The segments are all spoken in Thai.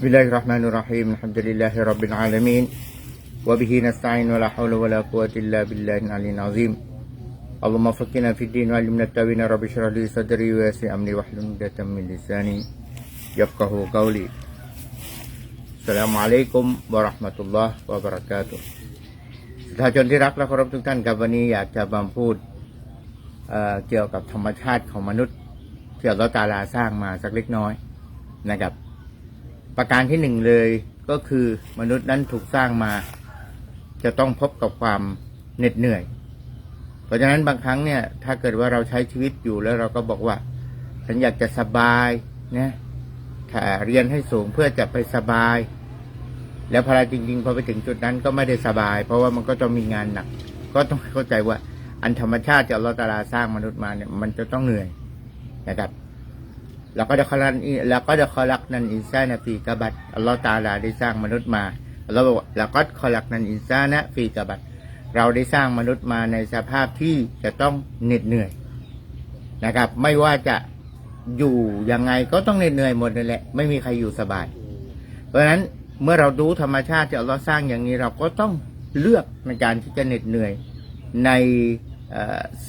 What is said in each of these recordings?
بسم الله الرحمن الرحيم الحمد لله رب العالمين وبه نستعين ولا حول ولا قوة إلا بالله العلي العظيم اللهم فقنا في الدين وعلمنا التاوين رب اشرح لي صدري ويسر أمري واحلل عقدة من لساني يفقه قولي السلام عليكم ورحمة الله وبركاته สาธุชนที่รักและเคารพทุกท่านครับวันนี้อยากจะมาพูดเอ่อเกี่ยวกับธรรมชาติของมนุษย์ที่อัลลอฮฺตะอาลาสร้างมาสักเล็กน้อยนะครับ ประการที่หนึ่งเลยก็คือมนุษย์นั้นถูกสร้างมา จะต้องพบกับความเหน็ดเหนื่อย เพราะฉะนั้นบางครั้งเนี่ย ถ้าเกิดว่าเราใช้ชีวิตอยู่แล้วเราก็บอกว่า ฉันอยากจะสบายนะถ้าเรียนให้สูงเพื่อจะไปสบาย แล้วพอเราจริงๆพอไปถึงจุดนั้นก็ไม่ได้สบาย เพราะว่ามันก็ต้องมีงานหนัก ก็ต้องเข้าใจว่า อันธรรมชาติที่อัลลอฮฺตาลาสร้างมนุษย์มาเนี่ย มันจะต้องเหนื่อยนะครับ แล้วก็จะคลันแล้วก็จะคอลักนันอินซานะฟีกบัดอัลลอฮฺตาลาได้สร้างมนุษย์มาอัลลอฮฺบอกว่าแล้วก็คอลักนันอินซานะฟีกบัดเราได้สร้างมนุษย์มาในสภาพที่จะต้องเหน็ดเหนื่อยนะครับ ไม่ว่าจะอยู่ยังไงก็ต้องเหน็ดเหนื่อยหมดนั่นแหละไม่มีใครอยู่สบาย เพราะฉะนั้นเมื่อเราดูธรรมชาติที่อัลลอฮ์สร้างอย่างนี้เราก็ต้องเลือกในการที่จะเหน็ดเหนื่อยใน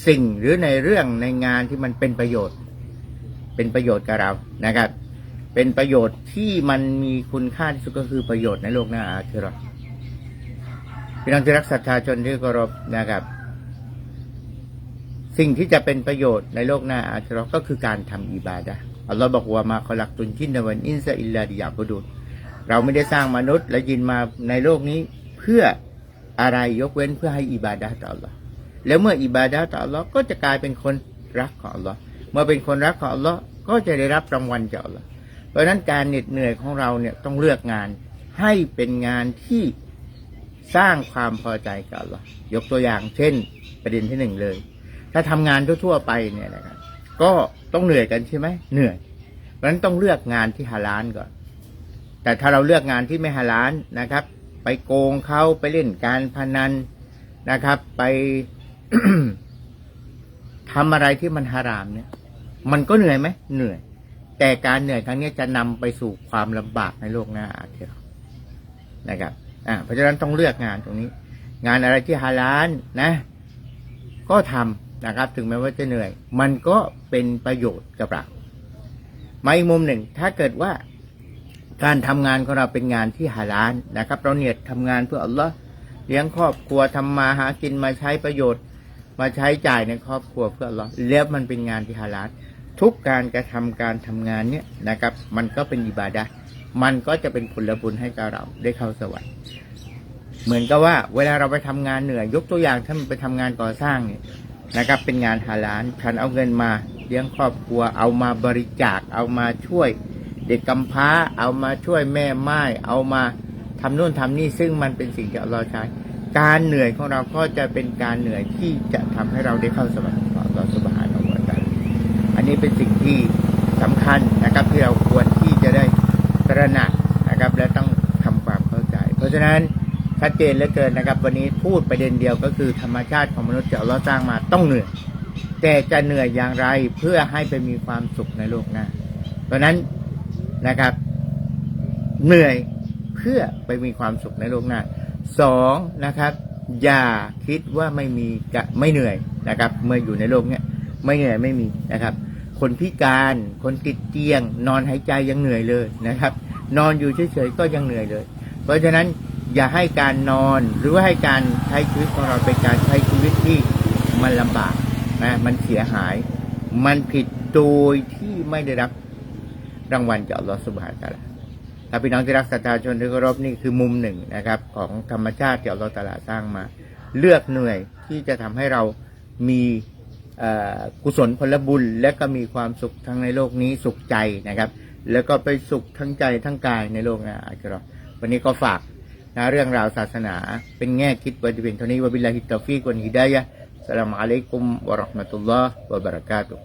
สิ่งหรือในเรื่องในงานที่มันเป็นประโยชน์ เป็นประโยชน์กับเรานะครับ เป็นประโยชน์ที่มันมีคุณค่าที่สุดก็คือประโยชน์ในโลกหน้าอาคิเราะห์พี่น้องที่รักศรัทธาชนที่เคารพนะครับ สิ่งที่จะเป็นประโยชน์ในโลกหน้าอาคิเราะก็คือการทำอิบาดะอัลลอฮ์บอกว่ามาคอลักตุนจินนวันอินซาอิลลาดิยาบุดุลเราไม่ได้สร้างมนุษย์และยินมาในโลกนี้เพื่ออะไรยกเว้นเพื่อให้อิบาดะต่อ Allah แล้วเมื่ออิบาดะต่อ Allah ก็จะกลายเป็นคนรักของ Allah เมื่อเป็นคนรักของ Allah ก็จะได้รับรางวัลจาก Allah เพราะนั้นการเหน็ดเหนื่อยของเราเนี่ยต้องเลือกงานให้เป็นงานที่สร้างความพอใจกับ Allah ยกตัวอย่างเช่นประเด็นที่หนึ่งเลย ถ้าทำงานทั่วๆไปเนี่ยนะครับก็ต้องเหนื่อยกันใช่ไหมเหนื่อย เพราะนั้นต้องเลือกงานที่ฮาลาลก่อน แต่ถ้าเราเลือกงานที่ไม่ฮาลาลนะครับ ไปโกงเขาไปเล่นการพนันนะครับ ไปทำอะไรที่มันฮารามเนี่ย มันก็เหนื่อยไหมเหนื่อย แต่การเหนื่อยครั้งนี้จะนำไปสู่ความลำบากในโลกหน้าอาเทเรนะครับอ่าเพราะฉะนั้นต้องเลือกงานตรงนี้ งานอะไรที่ฮาลาลนะ ก็ทำนะครับ ถึงแม้ว่าจะเหนื่อย มันก็เป็นประโยชน์กับเรามาอีกมุมหนึ่ง ถ้าเกิดว่าการทำงานของเราเป็นงานที่ฮาลาลนะครับ เราเนี่ยทำงานเพื่ออัลลอฮ์เลี้ยงครอบครัวทำมาหากินมาใช้ประโยชน์ มาใช้จ่ายในครอบครัวเพื่ออัลลอฮ์แล้วมันเป็นงานที่ฮาลาล ทุกการกระทำการทำงานเนี่ยนะครับ มันก็เป็นอิบาดะมันก็จะเป็นผลบุญให้กับเราได้เข้าสวรรค์เหมือนกับว่า เวลาเราไปทำงานเหนื่อย ยกตัวอย่างถ้ามันไปทำงานก่อสร้างเนี่ยนะครับ เป็นงานฮาลาลฉันเอาเงินมาเลี้ยงครอบครัว เอามาบริจาค เอามาช่วย เด็กกำพร้า เอามาช่วยแม่ไม้เอามาทำนู่นทำนี่ซึ่งมันเป็นสิ่งที่เราใช้ การเหนื่อยของเราก็จะเป็นการเหนื่อยที่จะทำให้เราได้เข้าสวรรค์ของเราสุบานาอัลลอฮฺ อันนี้เป็นสิ่งที่สำคัญนะครับที่เราควรที่จะได้ตระหนักนะครับ และต้องทำความเข้าใจ เพราะฉะนั้นชัดเจนเหลือเกินนะครับ วันนี้พูดประเด็นเดียวก็คือธรรมชาติของมนุษย์ที่เราสร้างมาต้องเหนื่อยแต่จะเหนื่อยอย่างไรเพื่อให้ไปมีความสุขในโลกหน้า เพราะฉะนั้นนะครับ เหนื่อยเพื่อไปมีความสุขในโลกหน้าสองนะครับ อย่าคิดว่าไม่มีกะไม่เหนื่อยนะครับ เมื่ออยู่ในโลกเนี้ย ไม่เหนื่อยไม่มีนะครับ คนพิการคนติดเตียง นอนหายใจยังเหนื่อยเลยนะครับ นอนอยู่เฉยๆก็ยังเหนื่อยเลย เพราะฉะนั้นอย่าให้การนอนหรือว่าให้การใช้ชีวิตของเราเป็นการใช้ชีวิตที่มันลำบากนะมันเสียหาย มันผิดโดยที่ไม่ได้รับรางวัลจากอัลลอฮฺสุบฮานตะลาถ้าพี่น้องที่รักศรัทธาชนที่เคารพนี่คือมุมหนึ่งนะครับ ของธรรมชาติที่อัลลอฮฺตะลาสร้างมา เลือกเหนื่อยที่จะทำให้เรามี กุศลผลบุญ และก็มีความสุขทั้งในโลกนี้สุขใจนะครับ แล้วก็ไปสุขทั้งใจทั้งกายในโลกหน้าอาคิเราะห์วันนี้ก็ฝากนะเรื่องราวศาสนาเป็นแง่คิดไว้เพียงเท่านี้วะบิลลาฮิตตอฟีกวันฮิดายะสลามอะลัยกุมวะราะห์มะตุลลอฮ์วะบะเราะกาตุฮ์